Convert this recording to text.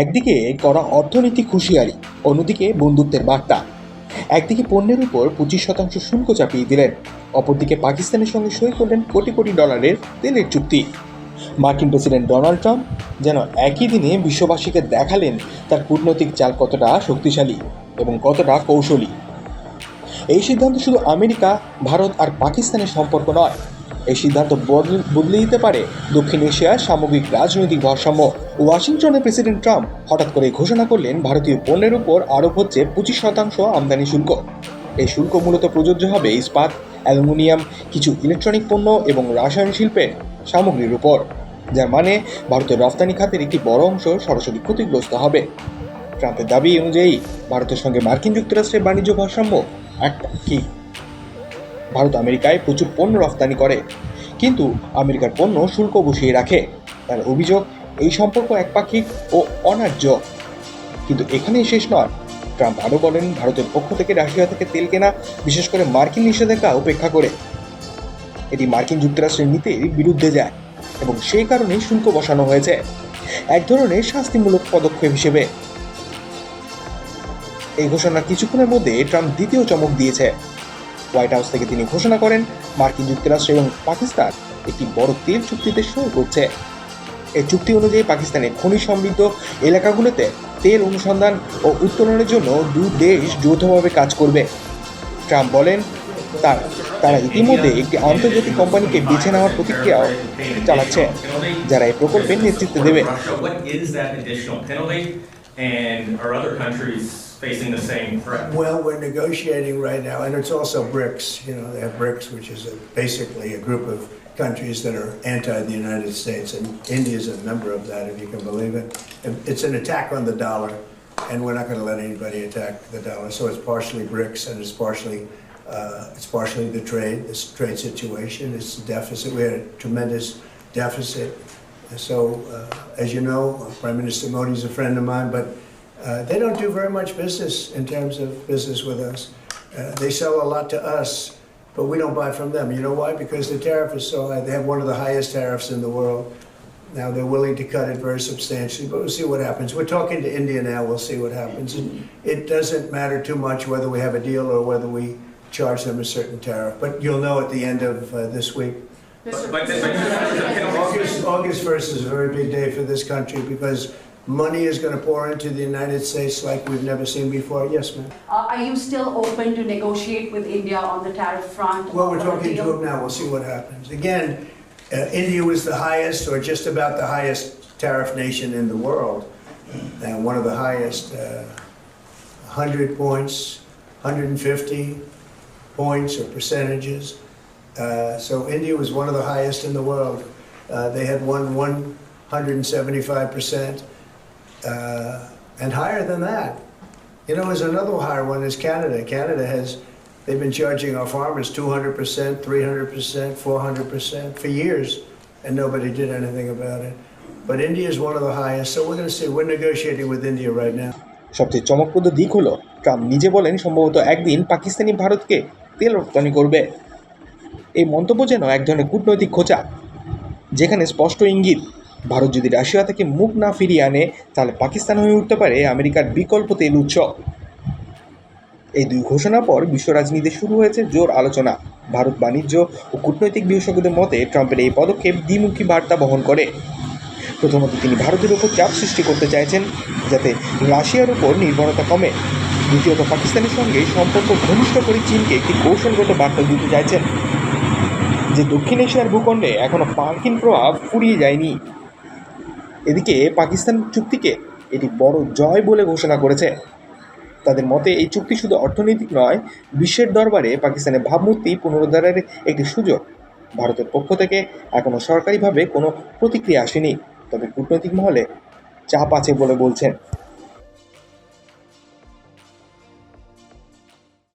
একদিকে করা অর্থনীতি হুঁশিয়ারি, অন্যদিকে বন্ধুত্বের বার্তা। একদিকে পণ্যের উপর পঁচিশ শতাংশ শুল্ক চাপিয়ে দিলেন, অপরদিকে পাকিস্তানের সঙ্গে সই করলেন কোটি কোটি ডলারের তেলের চুক্তি। মার্কিন প্রেসিডেন্ট ডোনাল্ড ট্রাম্প যেন একই দিনে বিশ্ববাসীকে দেখালেন তার কূটনৈতিক চাল কতটা শক্তিশালী এবং কতটা কৌশলী। এই সিদ্ধান্ত শুধু আমেরিকা, ভারত আর পাকিস্তানের সম্পর্ক নয় এই সিদ্ধান্ত বদল- দিতে পারে। দক্ষিণ এশিয়ার সামগ্রিক রাজনৈতিক ভারসাম্য। ওয়াশিংটনে প্রেসিডেন্ট ট্রাম্প হঠাৎ করে ঘোষণা করলেন, ভারতীয় পণ্যের উপর আরোপ হচ্ছে পঁচিশ শতাংশ আমদানি শুল্ক। এই শুল্ক মূলত প্রযোজ্য হবে ইস্পাত, অ্যালুমিনিয়াম, কিছু ইলেকট্রনিক পণ্য এবং রাসায়নিক শিল্পের সামগ্রীর উপর, যার মানে ভারতের রপ্তানি খাতের একটি বড় অংশ সরাসরি ক্ষতিগ্রস্ত হবে। ট্রাম্পের দাবি অনুযায়ী, ভারতের সঙ্গে মার্কিন যুক্তরাষ্ট্রের বাণিজ্য ভারসাম্য একপাক্ষিক ভারত আমেরিকায় প্রচুর পণ্য রপ্তানি করে। কিন্তু আমেরিকার পণ্য শুল্ক বসিয়ে রাখে। তার অভিযোগ, এই সম্পর্ক একপাক্ষিক ও অনার্য কিন্তু এখানেই শেষ নয়। ট্রাম্প আরও বলেন, ভারতের পক্ষ থেকে রাশিয়া থেকে তেল কেনা, বিশেষ করে মার্কিন নিষেধাজ্ঞা উপেক্ষা করে। এটি মার্কিন যুক্তরাষ্ট্রের নীতির বিরুদ্ধে যায় এবং সেই কারণেই শুল্ক বসানো হয়েছে। এক ধরনের শাস্তিমূলক পদক্ষেপ হিসেবে। এই ঘোষণার কিছুক্ষণের মধ্যে ট্রাম্প দ্বিতীয় চমক দিয়েছে। হোয়াইট হাউস থেকে তিনি ঘোষণা করেন, মার্কিন যুক্তরাষ্ট্র এবং পাকিস্তান একটি বড় তেল চুক্তিতে সই করছে। এই চুক্তি অনুযায়ী পাকিস্তানের খনি সমৃদ্ধ এলাকাগুলোতে তেল অনুসন্ধান ও উত্তোলনের জন্য দুই দেশ যৌথভাবে কাজ করবে। ট্রাম্প বলেন, তার, তারা ইতিমধ্যে একটি আন্তর্জাতিক কোম্পানিকে বেছে নেওয়ার প্রতিক্রিয়াও চালাচ্ছে, যারা এই প্রকল্পের নেতৃত্ব দেবে। Facing the same threat? Well, we're negotiating right now, and it's also BRICS. You know, they have BRICS, which is a, basically a group of countries that are anti the United States, and India is a member of that, if you can believe it. It's an attack on the dollar, and we're not going to let anybody attack the dollar. So it's partially BRICS, and it's partially uh, it's partially the trade, this trade situation. It's the deficit. We had a tremendous deficit. So, uh, as you know, Prime Minister Modi is a friend of mine, but uh, they don't do very much business in terms of business with us. Uh, they sell a lot to us, but we don't buy from them. You know why? Because the tariff is so high. They have one of the highest tariffs in the world. Now they're willing to cut it very substantially, but we'll see what happens. We're talking to India now. We'll see what happens. And it doesn't matter too much whether we have a deal or whether we charge them a certain tariff. But you'll know at the end of uh, this week. August, August 1st is a very big day for this country because money is going to pour into the United States like we've never seen before. Yes, ma'am. Uh, Are you still open to negotiate with India on the tariff front? Well, we're talking to them now. We'll see what happens. Again, uh, India was the highest or just about the highest tariff nation in the world. And one of the highest, uh, 100 points, 150 points or percentages. Uh, So India was one of the highest in the world. Uh, They had won 175%, uh, and higher than that. You know, there's another higher one is Canada. Canada has, they've been charging our farmers 200%, 300%, 400% for years, and nobody did anything about it. But India is one of the highest, so we're going to see. We're negotiating with India right now. সবচেয়ে চমকপ্রদ দিক হলো Trump নিজে বলেন সম্ভবত একদিন পাকিস্তানি ভারতকে তেল রপ্তানি করবে এই মন্তব্য যেন এক ধরনের কূটনৈতিক খোঁচা যেখানে স্পষ্ট ইঙ্গিত ভারত যদি রাশিয়া থেকে মুখ না ফিরিয়ে আনে, তাহলে পাকিস্তান হয়ে উঠতে পারে আমেরিকার বিকল্প তেল উৎস। এই দুই ঘোষণার পর বিশ্ব রাজনীতিতে শুরু হয়েছে জোর আলোচনা। ভারত বাণিজ্য ও কূটনৈতিক বিশেষজ্ঞদের মতে ট্রাম্পের এই পদক্ষেপ দ্বিমুখী বার্তা বহন করে। প্রথমত তিনি ভারতের ওপর চাপ সৃষ্টি করতে চাইছেন, যাতে রাশিয়ার উপর নির্ভরতা কমে। দ্বিতীয়ত পাকিস্তানের সঙ্গে সম্পর্ক ঘনিষ্ঠ করে চীনকে একটি কৌশলগত বার্তা দিতে চাইছেন, যে দক্ষিণ এশিয়ার ভূখণ্ডে এখনও মার্কিন প্রভাব ফুরিয়ে যায়নি। এদিকে পাকিস্তান চুক্তিকে এটি বড় জয় বলে ঘোষণা করেছে। তাদের মতে, এই চুক্তি শুধু অর্থনৈতিক নয়, বিশ্বের দরবারে পাকিস্তানের ভাবমূর্তি পুনরুদ্ধারের একটি সুযোগ। ভারতের পক্ষ থেকে এখনও সরকারিভাবে কোনো প্রতিক্রিয়া আসেনি। তবে কূটনৈতিক মহলে চাপ আছে বলে বলছেন।